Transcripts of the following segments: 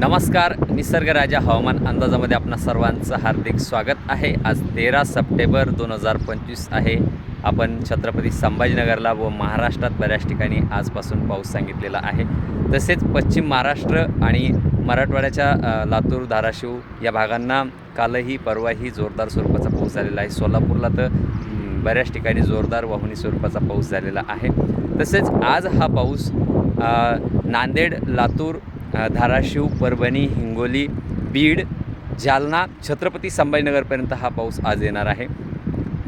नमस्कार निसर्गराजा हवामान अंदाजामध्ये आपणा सर्वांचं हार्दिक स्वागत आहे. आज तेरा सप्टेंबर दोन हजार पंचवीस आहे. आपण छत्रपती संभाजीनगरला व महाराष्ट्रात बऱ्याच ठिकाणी आजपासून पाऊस सांगितलेला आहे. तसेच पश्चिम महाराष्ट्र आणि मराठवाड्याच्या लातूर धाराशिव या भागांना कालही परवाही जोरदार स्वरूपाचा पाऊस झालेला आहे. सोलापूरला तर बऱ्याच ठिकाणी जोरदार वाहुनी स्वरूपाचा पाऊस झालेला आहे. तसेच आज हा पाऊस नांदेड लातूर धाराशिव परभणी हिंगोली बीड जालना छत्रपती संभाजीनगरपर्यंत हा पाऊस आज येणार आहे.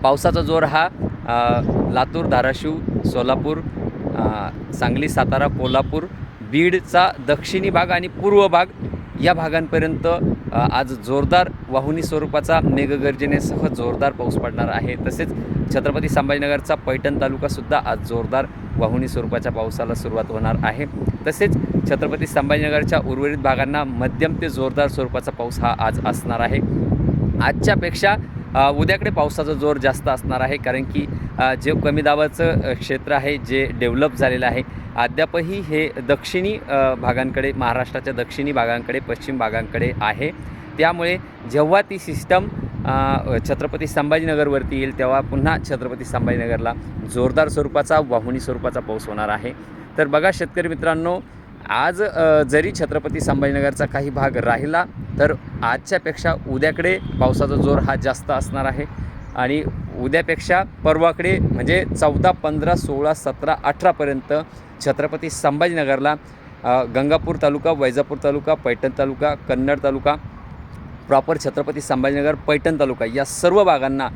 पावसाचा जोर हा लातूर धाराशिव सोलापूर सांगली सातारा कोल्हापूर बीडचा दक्षिणी भाग आणि पूर्व भाग या भागांपर्यंत आज जोरदार वाहुनी स्वरूपाचा मेघगर्जनेसह जोरदार पाऊस पडणार आहे. तसेच छत्रपती संभाजीनगरचा पैठण तालुकासुद्धा आज जोरदार वाहुनी स्वरूपाच्या पावसाला सुरुवात होणार आहे. तसेच छत्रपती संभाजीनगरच्या उर्वरित भागांना मध्यम ते जोरदार स्वरूपाचा पाऊस हा आज असणार आहे. आजच्यापेक्षा उद्याकडे पावसाचा जोर जास्त असणार आहे कारण की जे कमी दाबाचं क्षेत्र आहे जे डेव्हलप झालेलं आहे अद्यापही हे दक्षिणी भागांकडे महाराष्ट्राच्या दक्षिणी भागांकडे पश्चिम भागांकडे आहे. त्यामुळे जेव्हा ती सिस्टम छत्रपती संभाजीनगरवरती येईल तेव्हा पुन्हा छत्रपती संभाजीनगरला जोरदार स्वरूपाचा वाहुनी स्वरूपाचा पाऊस होणार आहे. तर बघा शेतकरी मित्रांनो आज जरी छत्रपती संभाजीनगरचा काही भाग राहिला तर आजच्यापेक्षा उद्याकडे पावसाचा जोर हा जास्त असणार आहे. आणि उद्यापेक्षा परवाकडे म्हणजे चौदा पंधरा सोळा सतरा अठरापर्यंत छत्रपती संभाजीनगरला गंगापूर तालुका वैजापूर तालुका पैठण तालुका कन्नड तालुका प्रॉपर छत्रपती संभाजीनगर पैठण तालुका या सर्व भागांना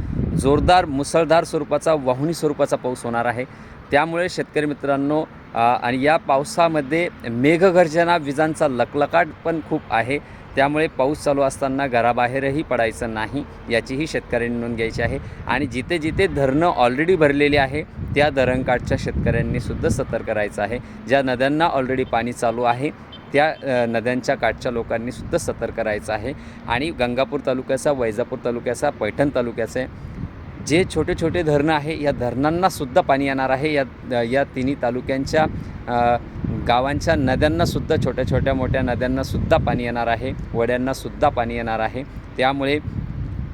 जोरदार मुसळधार स्वरूपाचा वाहुनी स्वरूपाचा पाऊस होणार आहे. त्यामुळे शेतकरी मित्रांनो आणि या पावसामध्ये मेघगर्जना विजांचा लकलकाट पण खूप आहे. त्यामुळे पाऊस चालू असताना घराबाहेरही पडायचं नाही याचीही शेतकऱ्यांनी नोंद घ्यायची आहे. आणि जिथे जिथे धरणं ऑलरेडी भरलेली आहे त्या धरणकाठच्या शेतकऱ्यांनी सुद्धा सतर्क राहायचं आहे. ज्या नद्यांना ऑलरेडी पाणी चालू आहे त्या नद्यांच्या काठच्या लोकांनी सुद्धा सतर्क राहायचं आहे. आणि गंगापूर तालुक्याचा वैजापूर तालुक्याचा पैठण तालुक्याचे जे छोटे छोटे धरणं आहे या धरणांनासुद्धा पाणी येणार आहे. या या तिन्ही तालुक्यांच्या गावांच्या नद्यांनासुद्धा छोट्या छोट्या मोठ्या नद्यांनासुद्धा पाणी येणार आहे. वड्यांनासुद्धा पाणी येणार आहे. त्यामुळे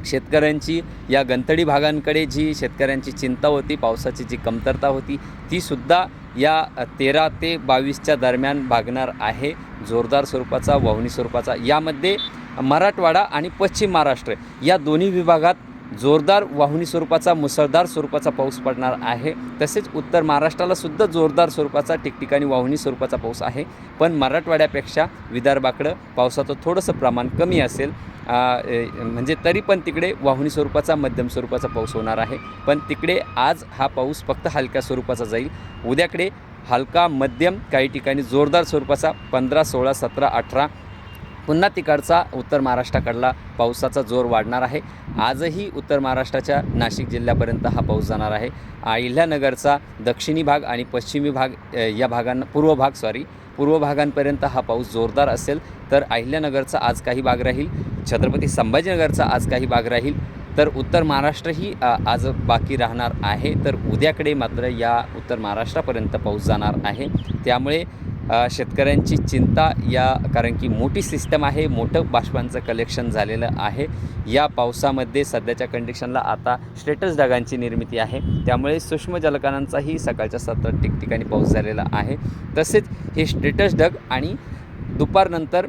शेतकऱ्यांची या गंतडी भागांकडे जी शेतकऱ्यांची चिंता होती पावसाची जी कमतरता होती तीसुद्धा या तेरा ते बावीसच्या दरम्यान भागणार आहे जोरदार स्वरूपाचा वाहुनी स्वरूपाचा. यामध्ये मराठवाडा आणि पश्चिम महाराष्ट्र या दोन्ही विभागात जोरदार वाहुनी स्वरूपाचा मुसळधार स्वरूपाचा पाऊस पडणार आहे. तसेच उत्तर महाराष्ट्राला सुद्धा जोरदार स्वरूपाचा ठिकठिकाणी वाहुनी स्वरूपाचा पाऊस आहे. पण मराठवाड्यापेक्षा विदर्भाकडं पावसाचं थोडंसं प्रमाण कमी असेल. म्हणजे तरी पण तिकडे वाहुनी स्वरूपाचा मध्यम स्वरूपाचा पाऊस होणार आहे. पण तिकडे आज हा पाऊस फक्त हलक्या स्वरूपाचा जाईल. उद्याकडे हलका मध्यम काही ठिकाणी जोरदार स्वरूपाचा पंधरा सोळा सतरा अठरा पुन्हा तिकडचा उत्तर महाराष्ट्राकडला पावसाचा जोर वाढणार आहे. आजही उत्तर महाराष्ट्राच्या नाशिक जिल्ह्यापर्यंत हा पाऊस जाणार आहे. अहिल्यानगरचा दक्षिणी भाग आणि पश्चिमी भाग या भागांना पूर्व भाग सॉरी पूर्व भागांपर्यंत हा पाऊस जोरदार असेल तर अहिल्यानगरचा आज काही भाग राहील छत्रपती संभाजीनगरचा आज काही भाग राहील तर उत्तर महाराष्ट्रही आज बाकी राहणार आहे तर उद्याकडे मात्र या उत्तर महाराष्ट्रापर्यंत पाऊस जाणार आहे. त्यामुळे शेतकऱ्यांची चिंता या कारण की मोठी सिस्टम आहे मोठं बाष्पांचं कलेक्शन झालेलं आहे. या पावसामध्ये सध्याच्या कंडिशनला आता स्टेटस ढगांची निर्मिती आहे. त्यामुळे सूक्ष्म जलकणांचाही सकाळच्या सतत ठिकठिकाणी पाऊस झालेला आहे. तसेच हे स्टेटस ढग आणि दुपारनंतर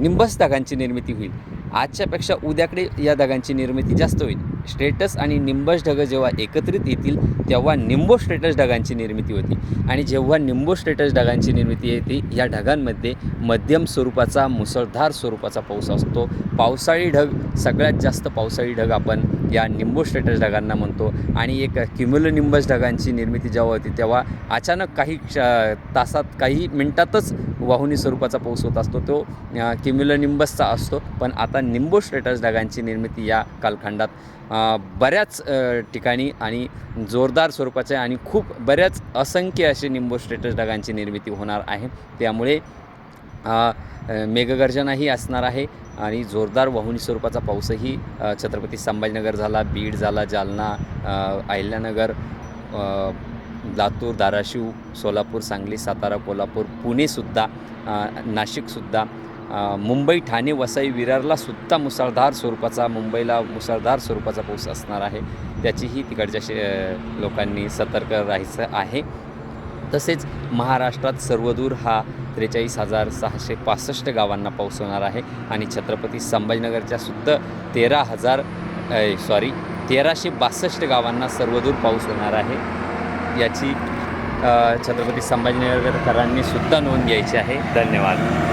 निंबस ढगांची निर्मिती होईल. आजच्यापेक्षा उद्याकडे या ढगांची निर्मिती जास्त होईल. स्टेटस आणि निंबस ढगं जेव्हा एकत्रित येतील तेव्हा निंबो स्टेटस ढगांची निर्मिती होती. आणि जेव्हा निंबो स्टेटस ढगांची निर्मिती येते या ढगांमध्ये मध्यम स्वरूपाचा मुसळधार स्वरूपाचा पाऊस असतो. पावसाळी ढग सगळ्यात जास्त पावसाळी ढग आपण या निंबो स्टेटस ढगांना म्हणतो. आणि एक क्युम्युलो निंबस ढगांची निर्मिती जेव्हा होती तेव्हा अचानक काही क्ष तासात काही मिनटातच वाहुनी स्वरूपाचा पाऊस होत असतो. तो क्युम्युलो निंबसचा असतो. पण आता निंबो स्टेटस ढगांची निर्मिती या कालखंडात बऱ्याच ठिकाणी आणि जोरदार स्वरूपाचे आणि खूप बऱ्याच असंख्य असे निंबो स्टेटस ढगांची निर्मिती होणार आहे. त्यामुळे मेघगर्जनाही असणार आहे आणि जोरदार वाहुनी स्वरूपाचा पाऊसही छत्रपती संभाजीनगर झाला बीड झाला जालना अहिल्यानगर लातूर धाराशिव सोलापूर सांगली सातारा कोल्हापूर पुणेसुद्धा नाशिकसुद्धा मुंबई ठाणे वसई विरारला सुद्धा मुसळधार स्वरूपाचा मुंबईला मुसळधार स्वरूपाचा पाऊस असणार आहे. त्याचीही तिकडच्या शे लोकांनी सतर्क राहायचं आहे. तसेच महाराष्ट्रात सर्वदूर हा त्रेचाळीस हजार सहाशे पासष्ट गावांना पाऊस होणार आहे आणि छत्रपती संभाजीनगरच्या सुद्धा तेरा हजार सॉरी तेराशे बासष्ट गावांना सर्वदूर पाऊस होणार आहे. याची छत्रपती संभाजीनगरकरांनी सुद्धा नोंद घ्यायची आहे. धन्यवाद.